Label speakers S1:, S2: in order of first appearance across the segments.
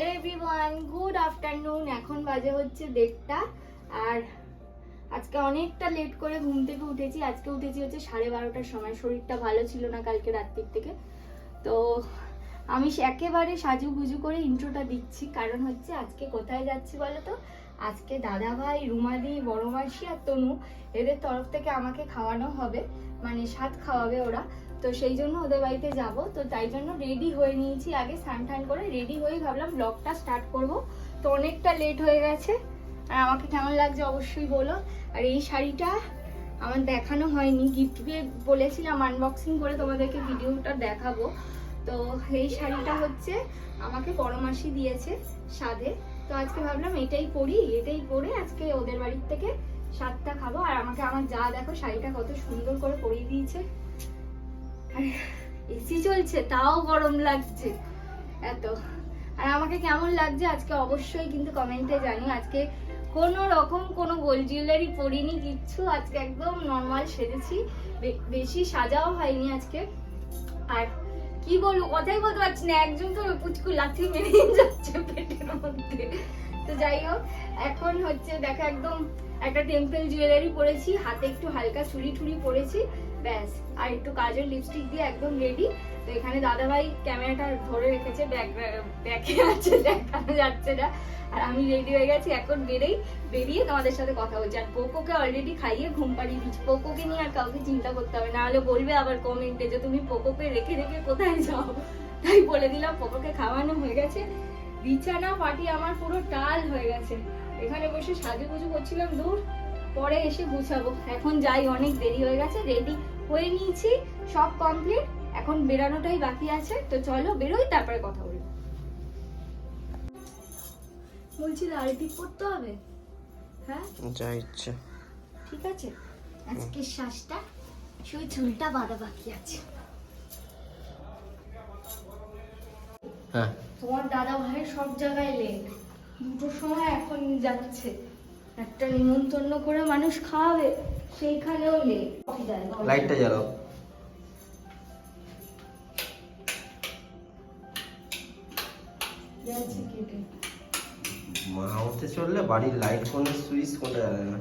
S1: Hello everyone good afternoon এখন বাজে হচ্ছে দেড়টা। আর আজকে অনেকটা লেট করে ঘুম থেকে উঠেছি। আজকে উঠেছি হচ্ছে সাড়ে বারোটার সময়। শরীরটা ভালো ছিল না কালকে রাত্রির থেকে। তো আমি একেবারে সাজু গুজু করে ইন্ট্রোটা দিচ্ছি। কারণ হচ্ছে আজকে কোথায় যাচ্ছি বলো তো আজকে দাদা ভাই রুমাদি বড় মাসি আর তনু এদের তরফ থেকে আমাকে খাওয়ানো হবে। মানে স্বাদ খাওয়াবে ওরা। তো সেই জন্য ওদের বাড়িতে যাব। তো তাই জন্য রেডি হয়ে নিয়েছি। আগে স্নান টান করে রেডি হয়ে ভাবলাম ব্লগটা স্টার্ট করব। তো অনেকটা লেট হয়ে গেছে। আর আমাকে কেমন লাগছে অবশ্যই বলো। আর এই শাড়িটা আমার দেখানো হয়নি। গিফট পেয়ে বলেছিলাম আনবক্সিং করে তোমাদেরকে ভিডিওটা দেখাবো। তো এই শাড়িটা হচ্ছে আমাকে বড় মাসি দিয়েছে সাধে। তো আজকে ভাবলাম এটাই পরি, এটাই পরে আজকে ওদের বাড়ির থেকে স্বাদটা খাব। আর আমাকে আমার যা দেখো শাড়িটা কত সুন্দর করে পরিয়ে দিয়েছে। এসি চলছে, তাও গরম লাগছে, এত। আর আমাকে কেমন লাগছে আজকে অবশ্যই কিন্তু কমেন্টে জানি আজকে কোনো রকম কোনো গোল্ড জুয়েলারি পরিনি, কিচ্ছু। আজকে একদম নর্মাল সেজেছি বেশি সাজাও হয়নি আজকে। আর কি বলব, কথাই বলতে পারছি না, একজন তো পুচকু লাথি মেরে যাচ্ছে পেটের মধ্যে। তো যাই হোক, এখন হচ্ছে দেখো একদম একটা টেম্পল জুয়েলারি পরেছি, হাতে একটু হালকা চুড়ি টুড়ি পরেছি। ব্যাস, আর একটু কাজের লিপস্টিক দিয়ে একদম রেডি তো এখানে দাদাভাই ক্যামেরাটা ধরে রেখেছে ব্যাগ ব্যাগে আছে, দেখানো যাচ্ছে না। আর আমি রেডি হয়ে গেছি, এখন বেরেই। বেরিয়ে তোমাদের সাথে কথা বলছি। আর পোকোকে অলরেডি খাইয়ে ঘুম পাড়িয়ে দিচ্ছি। পোকোকে নিয়ে আর কাউকে চিন্তা করতে হবে না। হলে বলবে আবার কমেন্টে যে তুমি পোকোকে রেখে রেখে কোথায় যাও? তাই বলে দিলাম, পোকোকে খাওয়ানো হয়ে গেছে। বিছানা পাটি আমার পুরো টাল হয়ে গেছে। এখানে বসে সাজুগুজু করছিলাম, দূর। পরে এসে গুছাবো। এখন যাই অনেক দেরি হয়ে গেছে রেডি হয়ে নিয়েছি সব কমপ্লিট এখন বেরানোটাই বাকি আছে তো চলো বেরোই তারপরে কথা বলি। বলছি আরতি পড়তে হবে? হ্যাঁ?
S2: যা ইচ্ছা।
S1: ঠিক আছে? আজকের শ্বাসটা শুধু চুলটা বাঁধা বাকি আছে।
S2: হ্যাঁ।
S1: তোমার দাদা ভাই সব জায়গায় লেট দুটোর সময় এখন যাচ্ছে। একটা নিমন্ত্রণ করে মানুষ খাওয়াবে সেইখানেও নেই।
S2: লাইটটা জ্বালাও। মা হতে চললে বাড়ির লাইট কোনটা সুইচ কোনটা জানে না।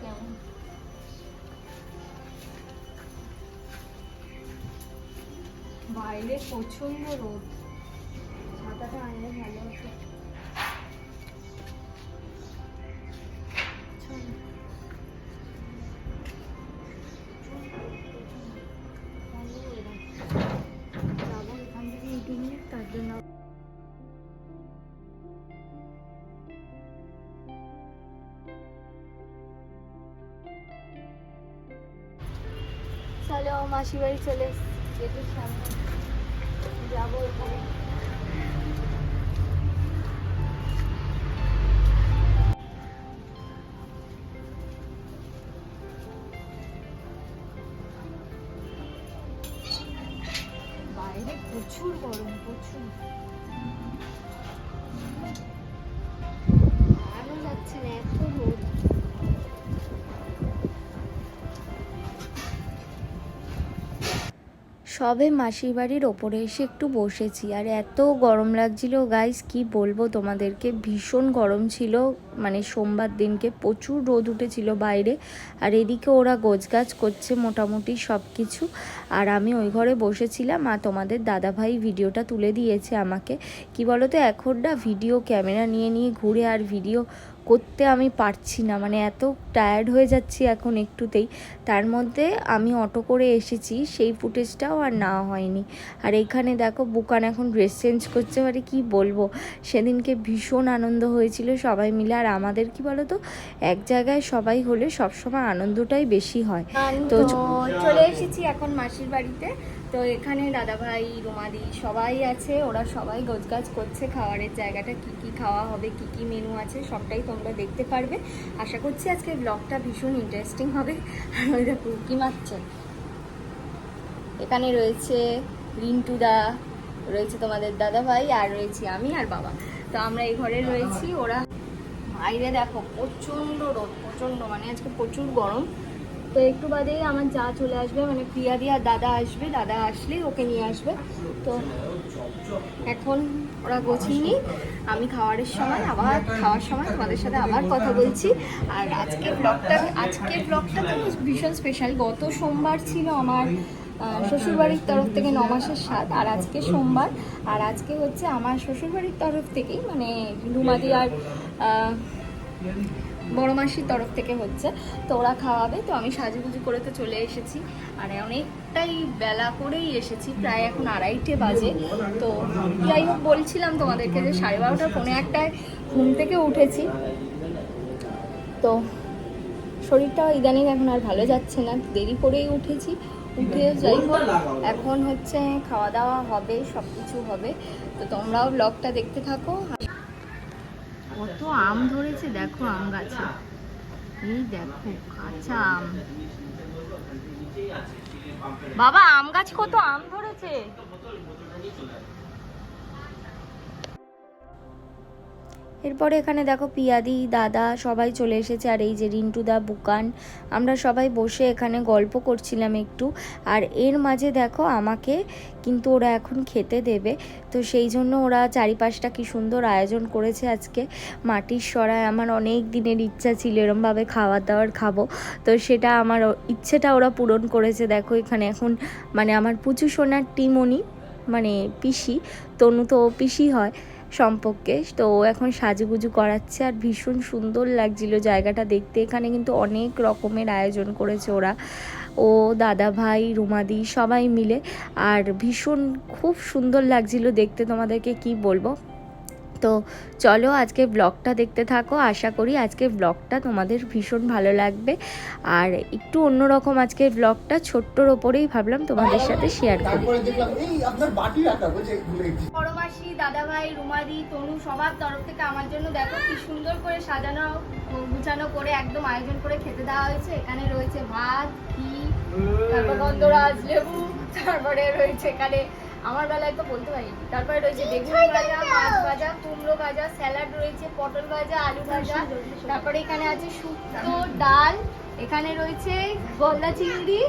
S1: কেমন বাইরে প্রচণ্ড রোদ। ছাতাটা আনলে ভালো হতো। মাসি বাড়ি চলে গেটের যাব বাইরে প্রচুর গরম প্রচুর। আরও যাচ্ছে না এত রোদ।
S3: সবে মাসির বাড়ির ওপরে এসে একটু বসেছি। আর এত গরম লাগছিল গাইস কি বলব তোমাদেরকে? ভীষণ গরম ছিল মানে সোমবার দিনকে প্রচুর রোদ উঠেছিল বাইরে। আর এদিকে ওরা গোছগাছ করছে মোটামুটি সব কিছু আর আমি ওই ঘরে বসেছিলাম, আর তোমাদের দাদাভাই ভিডিওটা তুলে দিয়েছে আমাকে। কি বলো তো এখন না ভিডিও ক্যামেরা নিয়ে নিয়ে ঘুরে আর ভিডিও করতে আমি পারছি না। মানে এত টায়ার্ড হয়ে যাচ্ছি এখন একটুতেই। তার মধ্যে আমি অটো করে এসেছি সেই ফুটেজটাও আর না হয়নি। আর এখানে দেখো বুকান এখন ড্রেস চেঞ্জ করছে। মানে কি বলব? সেদিনকে ভীষণ আনন্দ হয়েছিল সবাই মিলে। আর আমাদের কি বলো তো এক জায়গায় সবাই হলে সবসময় আনন্দটাই বেশি হয়।
S1: তো
S3: তো
S1: চলে এসেছি এখন মাসির বাড়িতে। তো এখানে দাদাভাই রুমাদি সবাই আছে ওরা সবাই গোছগাছ করছে খাওয়ারের জায়গাটা কি কি খাওয়া হবে কি কি মেনু আছে সবটাই তোমরা দেখতে পারবে। আশা করছি আজকে ব্লগটা ভীষণ ইন্টারেস্টিং হবে। আর ওই দেখো কি মারছে। এখানে রয়েছে রিন্টু দা রয়েছে তোমাদের দাদা ভাই আর রয়েছি আমি আর বাবা। তো আমরা এই ঘরে রয়েছি ওরা বাইরে দেখো প্রচণ্ড রোদ প্রচণ্ড মানে আজকে প্রচুর গরম। তো একটু বাদেই আমার যা চলে আসবে মানে প্রিয়া দিয়ে আর দাদা আসবে, দাদা আসলেই ওকে নিয়ে আসবে। তো এখন ওরা গোছিনি আমি খাওয়ারের সময়, আবার খাওয়ার সময় তোমাদের সাথে আবার কথা বলছি। আর আজকের ব্লগটা আজকের ব্লগটা তো ভীষণ স্পেশাল গত সোমবার ছিল আমার শ্বশুরবাড়ির তরফ থেকে ন মাসের স্বাদ, আর আজকে সোমবার। আর আজকে হচ্ছে আমার শ্বশুরবাড়ির তরফ থেকেই মানে রুমাদি আর বড় মাসির তরফ থেকে হচ্ছে। তো ওরা খাওয়াবে, তো আমি সাজুগুজু করে তো চলে এসেছি। আর অনেকটাই বেলা করেই এসেছি, প্রায় এখন আড়াইটে বাজে। তো যাই হোক, বলছিলাম তোমাদেরকে যে সাড়ে বারোটা, পৌনে একটায় ঘুম থেকে উঠেছি। তো শরীরটা ইদানিং এখন আর ভালো যাচ্ছে না, দেরি করেই উঠেছি। উঠে যাই হোক, এখন হচ্ছে খাওয়া দাওয়া হবে সব কিছু হবে। তো তোমরাও ব্লগটা দেখতে থাকো। কত আম ধরেছে, দেখো আম গাছে। এই দেখো কাঁচা আম। বাবা, আম গাছ কত আম ধরেছে?
S3: এরপরে এখানে দেখো পিয়াদি, দাদা সবাই চলে এসেছে, আর এই যে রিন্টুদা বুকান, আমরা সবাই বসে এখানে গল্প করছিলাম একটু। আর এর মাঝে দেখো আমাকে কিন্তু ওরা এখন খেতে দেবে। তো সেই জন্য ওরা চারিপাশটা কি সুন্দর আয়োজন করেছে আজকে। মাটির সরায় আমার অনেক দিনের ইচ্ছা ছিল এরমভাবে খাবার দাবার খাব। তো সেটা আমার ইচ্ছেটা ওরা পূরণ করেছে। দেখো এখানে এখন মানে আমার পুচু সোনার টিমনি মানে পিসি, তনু তো পিসি হয়। সম্পর্কে। তো ও এখন সাজুগুজু করাচ্ছে আর ভীষণ সুন্দর লাগছিল জায়গাটা দেখতে। এখানে কিন্তু অনেক রকমের আয়োজন করেছে ওরা। ও, দাদা ভাই, রুমাদি সবাই মিলে। আর ভীষণ খুব সুন্দর লাগছিল দেখতে তোমাদেরকে কি বলব। তো চলো আজকে ব্লগটা দেখতে থাকো। আশা করি আজকে ব্লগটা তোমাদের ভীষণ ভালো লাগবে। আর একটু অন্যরকম আজকে ব্লগটা ছোট্টর ওপরেই ভাবলাম তোমাদের সাথে শেয়ার করি।
S1: মাসি দাদা ভাই রুমাদি, তনু সবার তরফ থেকে আমার জন্য দেখো কি সুন্দর করে সাজানো গুছানো করে একদম আয়োজন করে খেতে দেওয়া হয়েছে। এখানে রয়েছে ভাত, ঘি, তারপর গন্ধরাজ লেবু, তারপরে রয়েছে এখানে আমার বেলায় তো বলতে পারি তারপরে রয়েছে বেগুন ভাজা মাছ ভাজা কুমড়ো ভাজা স্যালাড রয়েছে পটল ভাজা আলু ভাজা। তারপরে এখানে আছে শুক্তো ডাল এখানে রয়েছে গলদা চিংড়ি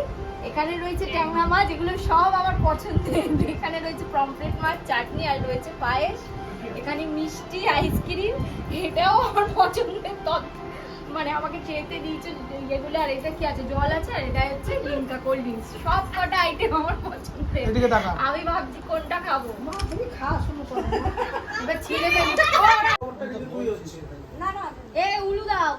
S1: এখানে রয়েছে ট্যাংরা মাছ এগুলো সব আমার পছন্দের। এখানে রয়েছে পমফ্রেট মাছ চাটনি আর রয়েছে পায়েস। এখানে মিষ্টি আইসক্রিম এটাও আমার পছন্দের তত্ত্ব। মানে আমাকে খেতে দিয়েছে এগুলো আর এটা কি আছে জল আছে আর এটা হচ্ছে লিমকা কোল্ড ড্রিঙ্কস সব কটা আইটেম আমার পছন্দের।
S4: এদিকে তাকা
S1: আমি ভাবছি কোনটা খাব।
S4: মা তুমি খা শুরু করো
S1: এবার ছেলে ফেলি
S4: তুই হচ্ছে
S1: এ উলু দাও।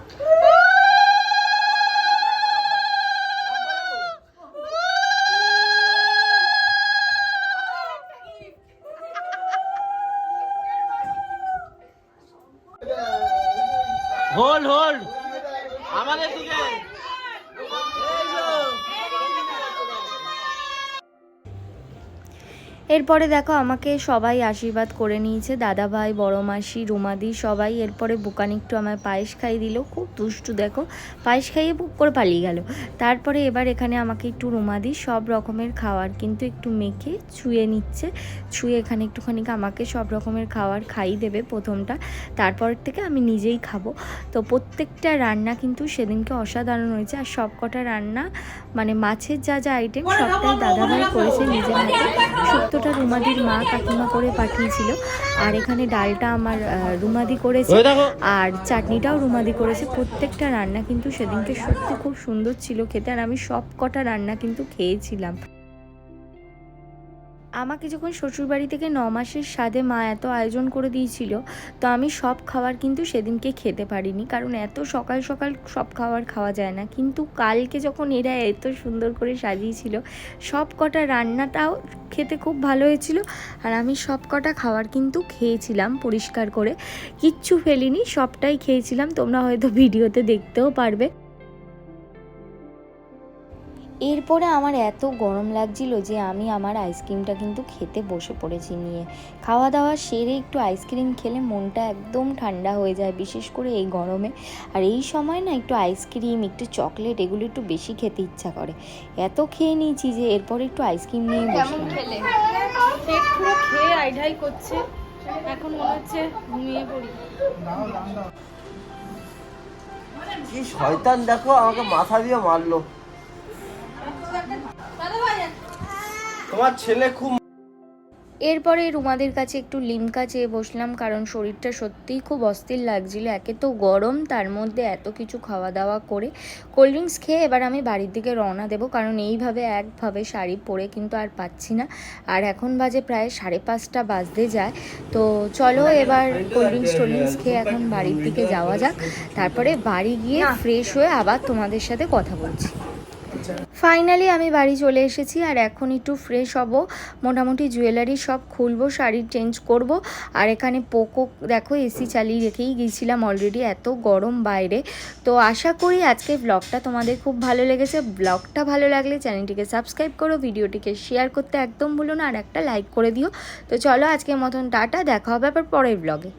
S2: হোল্ড হোল্ড আমাদের দিকে
S3: এরপরে দেখো আমাকে সবাই আশীর্বাদ করে নিয়েছে। দাদা ভাই বড় মাসি রুমাদি সবাই এরপরে বুকান একটু আমায় পায়েস খাইয়ে দিল। খুব দুষ্টু দেখো, পায়েস খাইয়ে বুক করে পালিয়ে গেল। তারপরে এবার এখানে আমাকে একটু রুমাদি সব রকমের খাবার কিন্তু একটু মেখে ছুঁয়ে নিচ্ছে। ছুঁয়ে এখানে একটুখানি আমাকে সব রকমের খাবার খাইয়ে দেবে প্রথমটা। তারপর থেকে আমি নিজেই খাব। তো প্রত্যেকটা রান্না কিন্তু সেদিনকে অসাধারণ হয়েছে। আর সব কটা রান্না মানে মাছের যা যা আইটেম সবটাই দাদাভাই করেছে নিজের হাতে। শুক্তোটা রুমাদির মা কাকিমা করে পাঠিয়েছিল। আর এখানে ডালটা আমার আহ, রুমাদি করেছে। আর চাটনিটাও রুমাদি করেছে। প্রত্যেকটা রান্না কিন্তু সেদিনকে সত্যি খুব সুন্দর ছিল খেতে। আর আমি সব কটা রান্না কিন্তু খেয়েছিলাম। আমাকে যখন শ্বশুরবাড়ি থেকে ন মাসের স্বাদে মা এত আয়োজন করে দিয়েছিল, তো আমি সব খাবার কিন্তু সেদিনকে খেতে পারিনি। কারণ এত সকাল সকাল সব খাবার খাওয়া যায় না। কিন্তু কালকে যখন এরা এত সুন্দর করে সাজিয়েছিল, সব কটা রান্নাটাও খেতে খুব ভালো হয়েছিল। আর আমি সব কটা খাবার কিন্তু খেয়েছিলাম পরিষ্কার করে। কিচ্ছু ফেলিনি, সবটাই খেয়েছিলাম। তোমরা হয়তো ভিডিওতে দেখতেও পারবে। এরপরে আমার এত গরম লাগছিল যে আমি আমার আইসক্রিমটা কিন্তু খেতে বসে পড়েছি নিয়ে। খাওয়া দাওয়া সেরে একটু আইসক্রিম খেলে মনটা একদম ঠান্ডা হয়ে যায় বিশেষ করে এই গরমে। আর এই সময় না একটু আইসক্রিম একটু চকলেট এগুলো একটু বেশি খেতে ইচ্ছা করে। এত খেয়ে নিয়েছি যে এরপর একটু আইসক্রিম নিয়ে
S1: কেমন
S3: বসলাম।
S1: খেয়ে আইঢাই করছে। এখন মনে হচ্ছে ঘুমিয়ে পড়ি।
S2: শয়তান দেখো আমাকে মাথা দিয়ে মারলো। তোমার ছেলে খুব
S3: এরপরে রুমাদের কাছে একটু লিমকা চেয়ে বসলাম কারণ শরীরটা সত্যিই খুব অস্থির লাগছিল। একে তো গরম তার মধ্যে এত কিছু খাওয়া দাওয়া করে কোল্ড ড্রিঙ্কস খেয়ে এবার আমি বাড়ির দিকে রওনা দেবো কারণ এইভাবে একভাবে শাড়ি পরে কিন্তু আর পাচ্ছি না। আর এখন বাজে প্রায় সাড়ে পাঁচটা বাজতে যায় তো চলো এবার কোল্ড ড্রিঙ্কস টোল্ড ড্রিঙ্কস খেয়ে এখন বাড়ির দিকে যাওয়া যাক। তারপরে বাড়ি গিয়ে ফ্রেশ হয়ে আবার তোমাদের সাথে কথা বলছি। ফাইনালি আমি বাড়ি চলে এসেছি আর এখন একটু ফ্রেশ হব। মোটামুটি জুয়েলারি সব খুলবো, শাড়ি চেঞ্জ করব। আর এখানে পোকো, দেখো এসি চালিয়ে রেখেই গিয়েছিলাম অলরেডি এত গরম বাইরে। তো আশা করি আজকে ব্লগটা তোমাদের খুব ভালো লেগেছে। ব্লগটা ভালো লাগলে চ্যানেলটিকে সাবস্ক্রাইব করো ভিডিওটিকে শেয়ার করতে একদম ভুলো না আর একটা লাইক করে দিও। তো চলো আজকের মতন, টাটা, দেখা হবে আবার পরের ব্লগে